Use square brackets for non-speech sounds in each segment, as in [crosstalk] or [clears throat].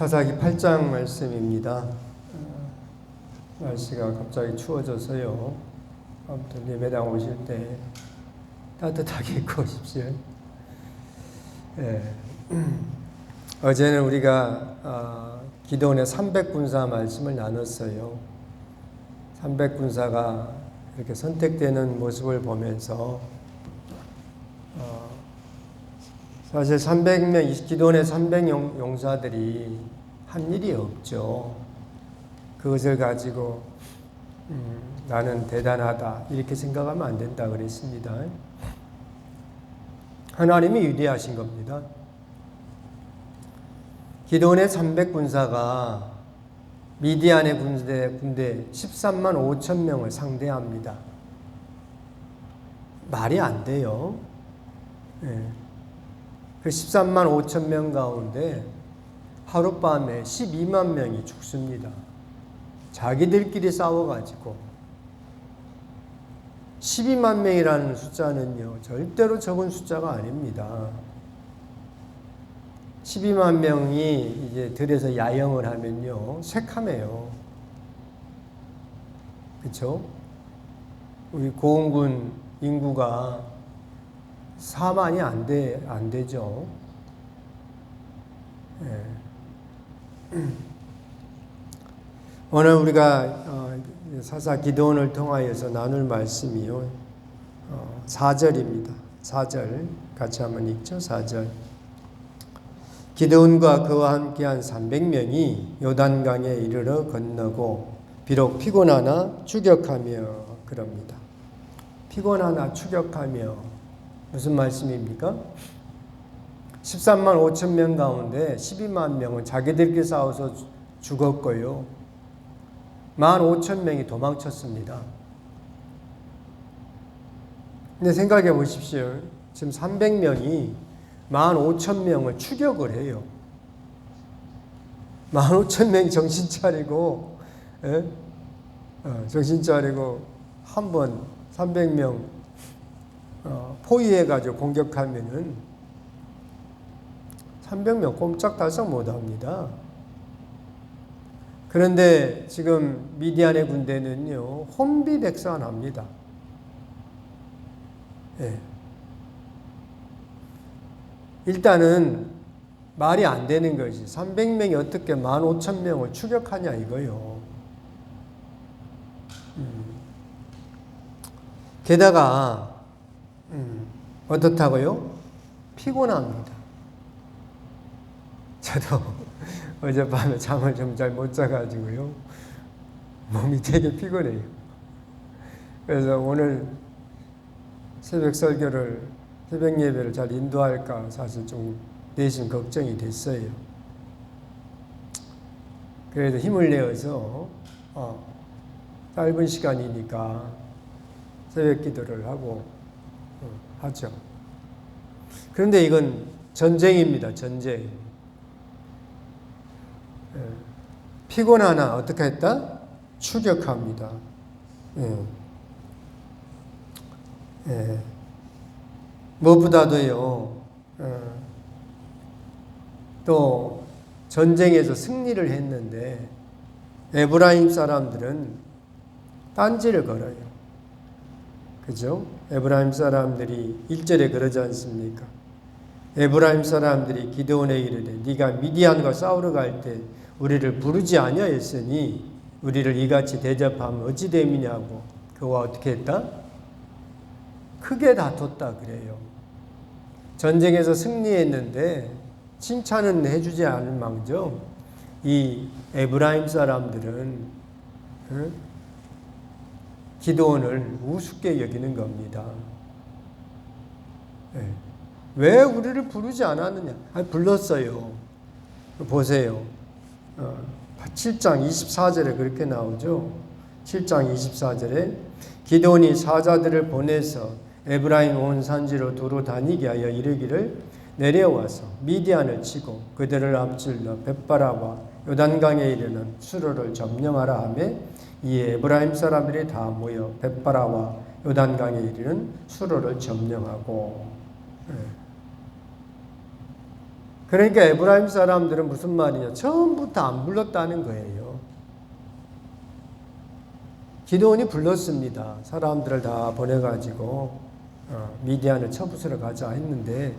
사사기 8장 말씀입니다. 어, 날씨가 갑자기 추워져서요. 아무튼 예배당 오실 때 따뜻하게 입고 오십시오. 예. [clears throat] 어제는 우리가 아, 기도원의 300군사 말씀을 나눴어요. 300군사가 이렇게 선택되는 모습을 보면서 어, 사실 300명, 기도원의 300용사들이 한 일이 없죠. 그것을 가지고 음, 나는 대단하다 이렇게 생각하면 안 된다 그랬습니다. 하나님이 위대하신 겁니다. 기도원의 300군사가 미디안의 군대, 군대 13만 5천 명을 상대합니다. 말이 안 돼요. 예. 그 13만 5천 명 가운데 하룻밤에 12만 명이 죽습니다. 자기들끼리 싸워가지고 12만 명이라는 숫자는요 절대로 적은 숫자가 아닙니다. 12만 명이 이제 들에서 야영을 하면요 새카매요. 그렇죠? 우리 고흥군 인구가 4만이 안, 돼, 안 되죠. 예. [clears throat] 오늘 우리가 어, 사사 기도원을 통하여서 나눌 말씀이요. 어, 4절입니다. 4절 같이 한번 읽죠. 4절. 기도원과 그와 함께한 300명이 요단강에 이르러 건너고 비록 피곤하나 추격하며 그럽니다. 피곤하나 추격하며 무슨 말씀입니까? 13만 5천 명 가운데 12만 명은 자기들끼리 싸워서 죽었고요. 1만 5천 명이 도망쳤습니다. 근데 생각해 보십시오. 지금 300명이 1만 5천 명을 추격을 해요. 1만 5천 명이 정신 차리고, 예? 어, 정신 차리고 한 번 300명 어, 포위해가지고 공격하면은 300명 꼼짝 달싹 못 합니다. 그런데 지금 미디안의 군대는요 혼비백산 합니다. 예. 일단은 말이 안 되는 것이 300명이 어떻게 15,000명을 추격하냐 이거요. 음. 게다가 음, 어떻다고요? 피곤합니다. 저도 [laughs] 어젯밤에 잠을 좀 잘 못 자가지고요. 몸이 되게 피곤해요. 그래서 오늘 새벽 설교를, 새벽 예배를 잘 인도할까 사실 좀 내심 걱정이 됐어요. 그래도 힘을 내어서 어, 짧은 시간이니까 새벽 기도를 하고 어, 하죠. 그런데 이건 전쟁입니다. 전쟁. 예. 피곤하나 어떻게 했다? 추격합니다. 예. 예. 무엇보다도요, 어, 또 전쟁에서 승리를 했는데 에브라임 사람들은 딴지를 걸어요. 그죠? 에브라임 사람들이 1절에 그러지 않습니까? 에브라임 사람들이 기도원에 이르되 네가 미디안과 싸우러 갈 때 우리를 부르지 아니하였으니 우리를 이같이 대접하면 어찌 됨이냐고 그와 어떻게 했다? 크게 다퉜다 그래요. 전쟁에서 승리했는데 칭찬은 해주지 않을 망정 이 에브라임 사람들은 응? 기도원을 우습게 여기는 겁니다. 네. 왜 우리를 부르지 않았느냐? 아니, 불렀어요. 보세요. 어, 7장 24절에 그렇게 나오죠. 7장 24절에 기도원이 사자들을 보내서 에브라임 온 산지로 두루 다니게 하여 이르기를 내려와서 미디안을 치고 그들을 앞질러 벳바라와 요단강에 이르는 수로를 점령하라 하며 이 에브라임 사람들이 다 모여 벳바라와 요단강에 이르는 수로를 점령하고 예. 그러니까 에브라임 사람들은 무슨 말이냐? 처음부터 안 불렀다는 거예요. 기도원이 불렀습니다. 사람들을 다 보내가지고 어, 미디안을 쳐부수러 가자 했는데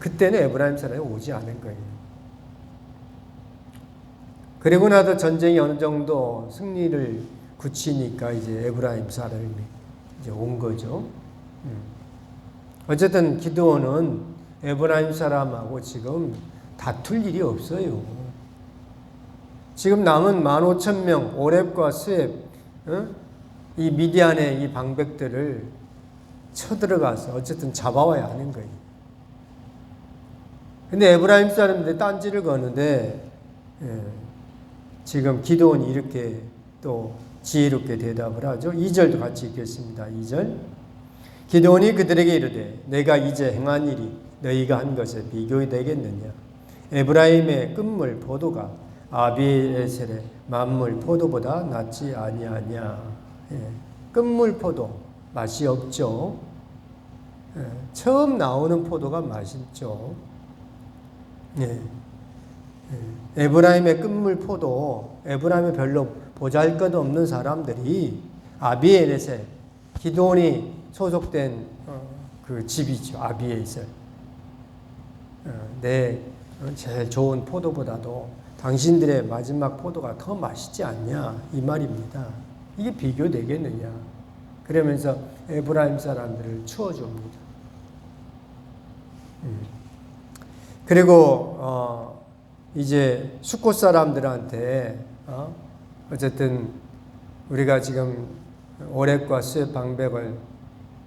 그때는 에브라임 사람이 오지 않은 거예요. 그리고 나서 전쟁이 어느 정도 승리를 굳히니까 이제 에브라임 사람이 이제 온 거죠. 음. 어쨌든 기도원은 에브라임 사람하고 지금 다툴 일이 없어요. 지금 남은 15,000명 오렙과 어? 이 미디안의 이 방백들을 쳐들어가서 어쨌든 잡아와야 하는 거예요. 근데 에브라임 사람들이 딴지를 거는데 예, 지금 기도원이 이렇게 또 지혜롭게 대답을 하죠. 2절도 같이 읽겠습니다. 2절. 기도원이 그들에게 이르되 내가 이제 행한 일이 너희가 한 것에 비교이 되겠느냐. 에브라임의 끝물 포도가 아비에셀의 만물 포도보다 낫지 아니하냐. 예. 끝물 포도 맛이 없죠. 예. 처음 나오는 포도가 맛있죠. 예. 예. 에브라임의 끝물 포도, 에브라임의 별로 보잘것 없는 사람들이 아비에셀, 기도원이 소속된 어, 그 집이죠. 아비에셀. 어, 내 제일 좋은 포도보다도 당신들의 마지막 포도가 더 맛있지 않냐 이 말입니다. 이게 비교되겠느냐? 그러면서 에브라임 사람들을 추워줍니다. 음. 그리고 어 이제 수꽃 사람들한테 어 어쨌든 우리가 지금 오렉과 수의 방백을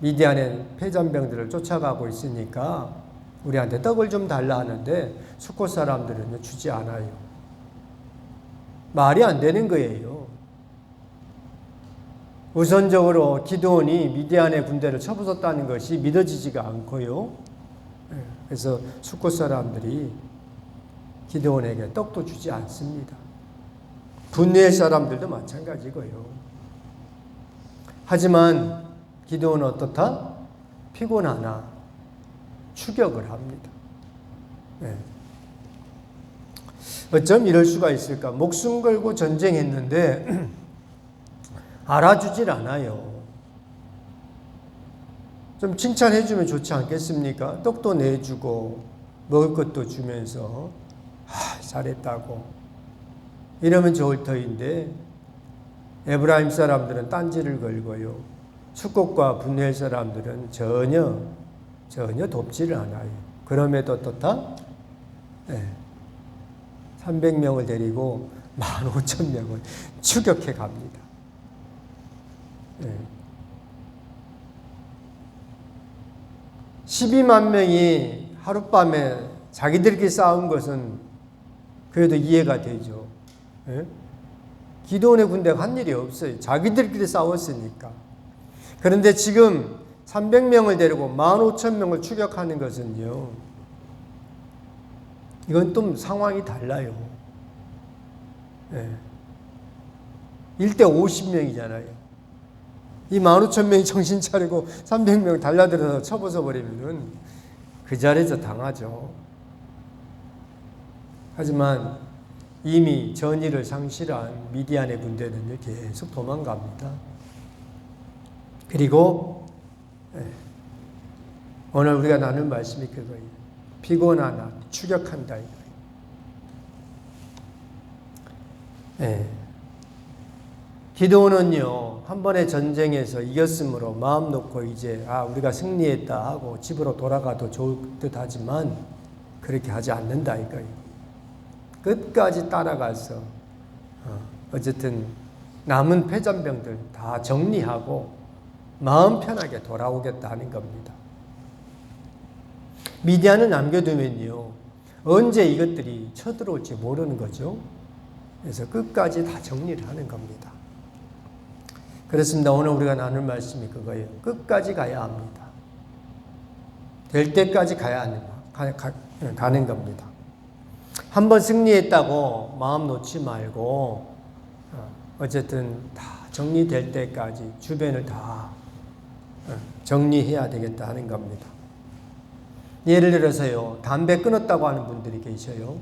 미디안의 패전병들을 쫓아가고 있으니까 우리한테 떡을 좀 달라 하는데 수꽃 사람들은 주지 않아요. 말이 안 되는 거예요. 우선적으로 기도원이 미디안의 군대를 쳐부쉈다는 것이 믿어지지가 않고요. 예, 그래서 수꽃 사람들이 기도원에게 떡도 주지 않습니다. 분노의 사람들도 마찬가지고요. 하지만 기도원은 어떻다? 피곤하나 추격을 합니다. 네. 어쩜 이럴 수가 있을까? 목숨 걸고 전쟁했는데 [clears throat] 알아주질 않아요. 좀 칭찬해주면 좋지 않겠습니까? 떡도 내주고 먹을 것도 주면서 아, 잘했다고 이러면 좋을 터인데 에브라임 사람들은 딴지를 걸고요. 축곡과 분헬 사람들은 전혀 전혀 돕지를 않아요. 그럼에도 어떻다? 네. 300명을 데리고 15,000명을 추격해 갑니다. 네. 12만 명이 하룻밤에 자기들끼리 싸운 것은 그래도 이해가 되죠. 네? 기도원의 군대가 한 일이 없어요. 자기들끼리 싸웠으니까. 그런데 지금 300명을 데리고 15,000명을 추격하는 것은요. 이건 좀 상황이 달라요. 네. 1대 50명이잖아요. 이 15,000명이 정신 차리고 300명 달라들어서 쳐부숴 버리면은 그 자리에서 당하죠. 하지만 이미 전의를 상실한 미디안의 군대는 계속 도망갑니다. 그리고 예, 오늘 우리가 나눈 말씀이 그거예요. 피곤하나 추격한다 이거예요. 예. 기도원은요 한 번의 전쟁에서 이겼으므로 마음 놓고 이제 아 우리가 승리했다 하고 집으로 돌아가도 좋을 듯하지만 그렇게 하지 않는다 이거예요. 끝까지 따라가서 어, 어쨌든 남은 패전병들 다 정리하고 마음 편하게 돌아오겠다 하는 겁니다. 미디안을 남겨두면요. 언제 이것들이 쳐들어올지 모르는 거죠. 그래서 끝까지 다 정리를 하는 겁니다. 그렇습니다. 오늘 우리가 나눌 말씀이 그거예요. 끝까지 가야 합니다. 될 때까지 가야 하는, 가, 가, 가는 겁니다. 한번 승리했다고 마음 놓지 말고, 어, 어쨌든 다 정리될 때까지 주변을 다 어, 정리해야 되겠다 하는 겁니다. 예를 들어서요, 담배 끊었다고 하는 분들이 계셔요.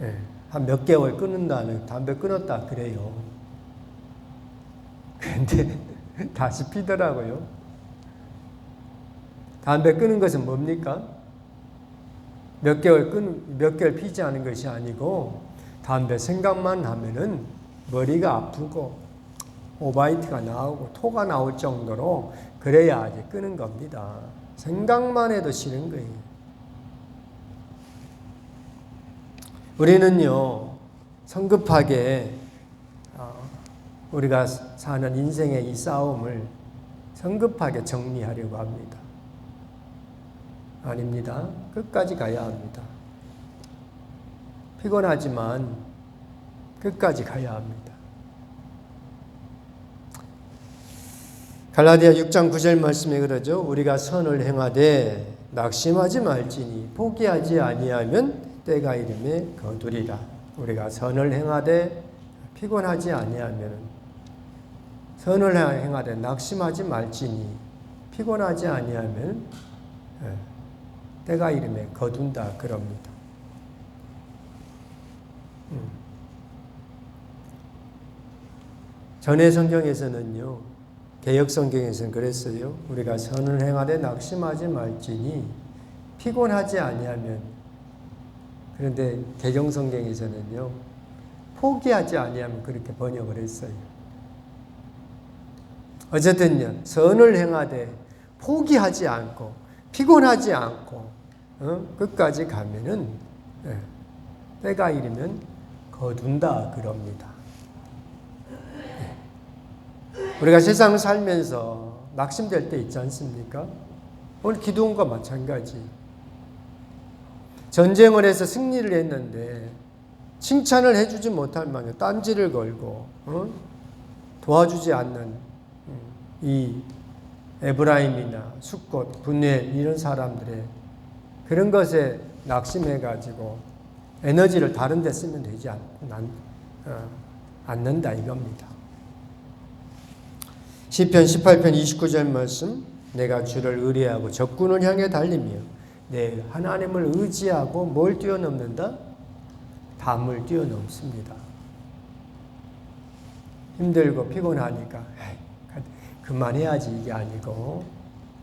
예, 한몇 개월 끊는다는 담배 끊었다 그래요. [laughs] 근데 다시 피더라고요. 담배 끊은 것은 뭡니까? 몇 개월 끊, 몇 개월 피지 않은 것이 아니고 담배 생각만 하면은 머리가 아프고 오바이트가 나오고 토가 나올 정도로 그래야 이제 끄는 겁니다. 생각만 해도 싫은 거예요. 우리는요 성급하게 어, 우리가 사는 인생의 이 싸움을 성급하게 정리하려고 합니다. 아닙니다. 끝까지 가야 합니다. 피곤하지만 끝까지 가야 합니다. 갈라디아 6장 9절 말씀에 그러죠. 우리가 선을 행하되 낙심하지 말지니 포기하지 아니하면 때가 이름에 거두리라. 우리가 선을 행하되 피곤하지 아니하면 선을 행하되 낙심하지 말지니 피곤하지 아니하면 예, 때가 이름에 거둔다 그럽니다. 음. 전의 성경에서는요, 개혁 성경에서는 그랬어요. 우리가 선을 행하되 낙심하지 말지니 피곤하지 아니하면 그런데 개정 성경에서는요, 포기하지 아니하면 그렇게 번역을 했어요. 어쨌든요, 선을 행하되 포기하지 않고 피곤하지 않고 어? 끝까지 가면은 예, 때가 이르면 거둔다 그럽니다. 예. 우리가 세상 살면서 낙심될 때 있지 않습니까? 오늘 기도원과 마찬가지. 전쟁을 해서 승리를 했는데 칭찬을 해주지 못할 만한 딴지를 걸고 어? 도와주지 않는 음, 이 에브라임이나 숫꽃, 분해 이런 사람들의 그런 것에 낙심해 가지고 에너지를 다른 데 쓰면 되지 않, 안, 어, 않는다 이겁니다. 시편 18편 29절 말씀 내가 주를 의뢰하고 적군을 향해 달리며 내 하나님을 의지하고 뭘 뛰어넘는다? 담을 뛰어넘습니다. 힘들고 피곤하니까 에이, 그만해야지 이게 아니고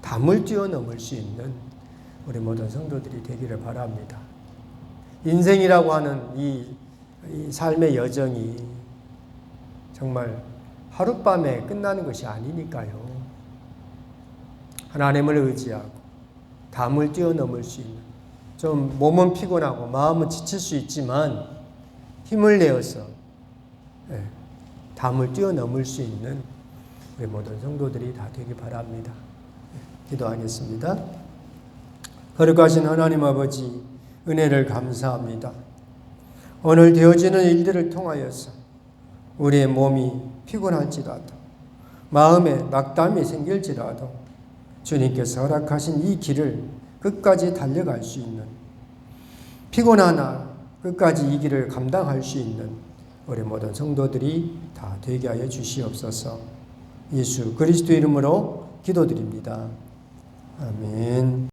담을 뛰어넘을 수 있는 우리 모든 성도들이 되기를 바랍니다. 인생이라고 하는 이, 이 삶의 여정이 정말 하룻밤에 끝나는 것이 아니니까요. 하나님을 의지하고 담을 뛰어넘을 수 있는 좀 몸은 피곤하고 마음은 지칠 수 있지만 힘을 내어서 예, 담을 뛰어넘을 수 있는 우리 모든 성도들이 다 되기 바랍니다. 예, 기도하겠습니다. 거룩하신 하나님 아버지 은혜를 감사합니다. 오늘 되어지는 일들을 통하여서 우리의 몸이 피곤할지라도 마음에 낙담이 생길지라도 주님께서 허락하신 이 길을 끝까지 달려갈 수 있는 피곤하나 끝까지 이 길을 감당할 수 있는 우리 모든 성도들이 다 되게 하여 주시옵소서. 예수 그리스도 이름으로 기도드립니다. 아멘.